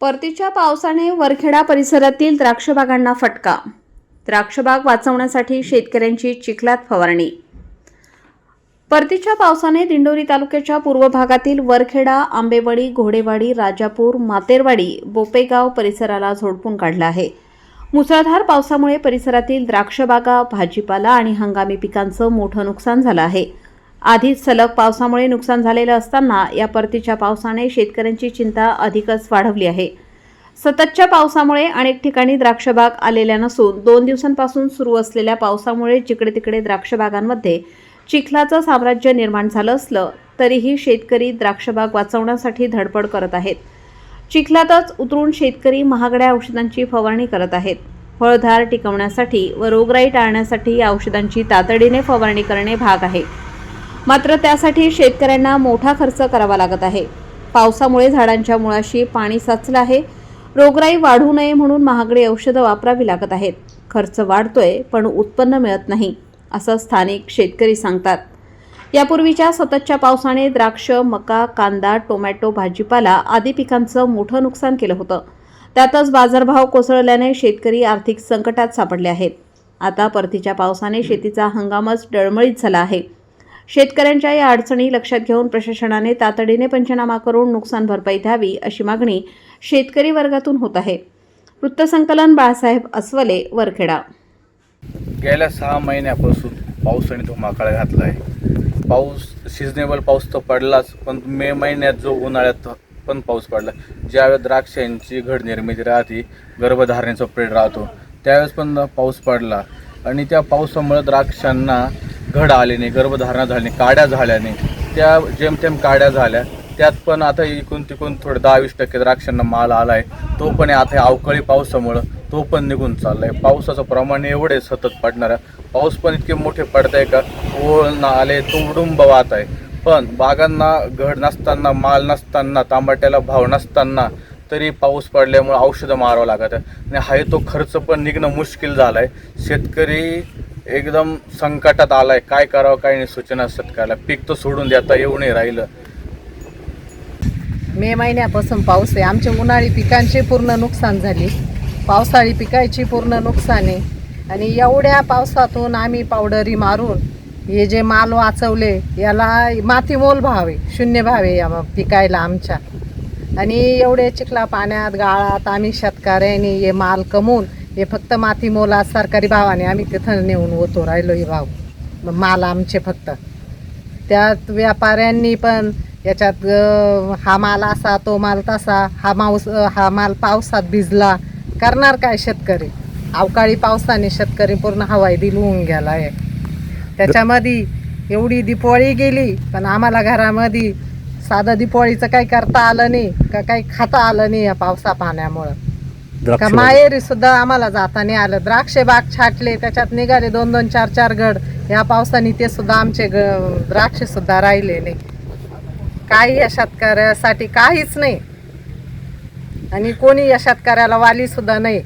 परतीच्या पावसाने वरखेडा परिसरातील द्राक्षबागांना फटका. द्राक्षबाग वाचवण्यासाठी शेतकऱ्यांची चिखलात फवारणी. परतीच्या पावसाने दिंडोरी तालुक्याच्या पूर्व भागातील वरखेडा आंबेवाडी घोडेवाडी राजापूर मातेरवाडी बोपेगाव परिसराला झोडपून काढला आहे. मुसळधार पावसामुळे परिसरातील द्राक्षबागा भाजीपाला आणि हंगामी पिकांचं मोठं नुकसान झालं आहे. आधीच सलग पावसामुळे नुकसान झालेलं असताना या परतीच्या पावसाने शेतकऱ्यांची चिंता अधिकच वाढवली आहे. सततच्या पावसामुळे अनेक ठिकाणी द्राक्षबाग आलेल्या नसून दोन दिवसांपासून सुरू असलेल्या पावसामुळे जिकडे तिकडे द्राक्षबागांमध्ये चिखलाचं साम्राज्य निर्माण झालं असलं तरीही शेतकरी द्राक्षबाग वाचवण्यासाठी धडपड करत आहेत. चिखलातच उतरून शेतकरी महागड्या औषधांची फवारणी करत आहेत. फळधार टिकवण्यासाठी व रोगराई टाळण्यासाठी या औषधांची तातडीने फवारणी करणे भाग आहे. मात्र त्यासाठी शेतकऱ्यांना मोठा खर्च करावा लागत आहे. पावसामुळे झाडांच्या मुळाशी पाणी साचलं आहे. रोगराई वाढू नये म्हणून महागडी औषधं वापरावी लागत आहेत. खर्च वाढतोय पण उत्पन्न मिळत नाही असं स्थानिक शेतकरी सांगतात. यापूर्वीच्या सततच्या पावसाने द्राक्ष मका कांदा टोमॅटो भाजीपाला आदी पिकांचं मोठं नुकसान केलं होतं. त्यातच बाजारभाव कोसळल्याने शेतकरी आर्थिक संकटात सापडले आहेत. आता परतीच्या पावसाने शेतीचा हंगामच डळमळीत झाला आहे. शेतकऱ्यांच्या या अडचणी लक्षात घेऊन प्रशासनाने तातडीने पंचनामा करून नुकसान भरपाई द्यावी अशी मागणी शेतकरी वर्गातून होत आहे. वृत्तसंकलन बाळासाहेब अस्वले वरखेडा. गेल्या सहा महिन्यापासून पाऊस आणि धुमाकाळ घातला आहे पाऊस सिजनेबल पाऊस तर पडलाच पण मे महिन्यात जो उन्हाळ्यात पण पाऊस पडला ज्यावेळेस द्राक्षांची घड निर्मिती राहते गर्भधारणेचा पिरियड राहतो त्यावेळेस पण पाऊस पडला. आणि त्या पावसामुळे द्राक्षांना घड आल्याने नाही गर्भधारणा झाली काड्या झाल्याने त्या जेमतेम काड्या झाल्या. त्यात पण आता इकून तिकडून थोडं दहा वीस टक्के द्राक्षांना माल आला आहे तो पण आता अवकाळी पावसामुळं तो पण निघून चाललाय. पावसाचं प्रमाण एवढे सतत पडणार. आहे पाऊस पण इतके मोठे पडत आहे का? ओळ ना आले तुडुंब वाहत आहे. पण बागांना घड नसताना माल नसताना तांबाट्याला भाव नसताना तरी पाऊस पडल्यामुळे औषधं मारावं लागत आहे. आणि हाय तो खर्च पण निघणं मुश्किल झाला आहे शेतकरी एकदम संकटात आलाय. काय करावं काय नाही सूचना शेतकऱ्याला पीक तर सोडून देता येऊ नाही राहिलं. मे महिन्यापासून पाऊस आहे. आमच्या उन्हाळी पिकांचे पूर्ण नुकसान झाली. पावसाळी पिकायची पूर्ण नुकसान आहे. आणि एवढ्या पावसातून आम्ही पावडरी मारून हे जे माल वाचवले याला माती मोल भाव आहे. शून्य भाव आहे या पिकायला आमच्या. आणि एवढे चिखला पाण्यात गाळात आम्ही शेतकऱ्यांनी हे माल कमवून हे फक्त माती मोला सरकारी भावाने आम्ही तिथं नेऊन होतो राहिलो हे भाव. माल आमचे फक्त. त्यात व्यापाऱ्यांनी पण याच्यात हा माल असा तो माल तसा हा माऊस हा माल पावसात भिजला करणार काय शेतकरी? अवकाळी पावसाने शेतकरी पूर्ण हवाई दिल होऊन गेला आहे त्याच्यामध्ये एवढी दिपोळी गेली पण आम्हाला घरामध्ये साधं दिपोळीचं काही करता आलं नाही का काही खाता आलं नाही या पावसा पाण्यामुळं का माहेरी सुद्धा आम्हाला जाता नाही आलं. द्राक्षे बाग छाटले त्याच्यात निघाले दोन दोन चार चार घड या पावसाने ते सुद्धा आमचे द्राक्षे सुद्धा राहिले नाही काही या शेतकऱ्यासाठी काहीच नाही. आणि कोणी या शेतकऱ्याला वाली सुद्धा नाही.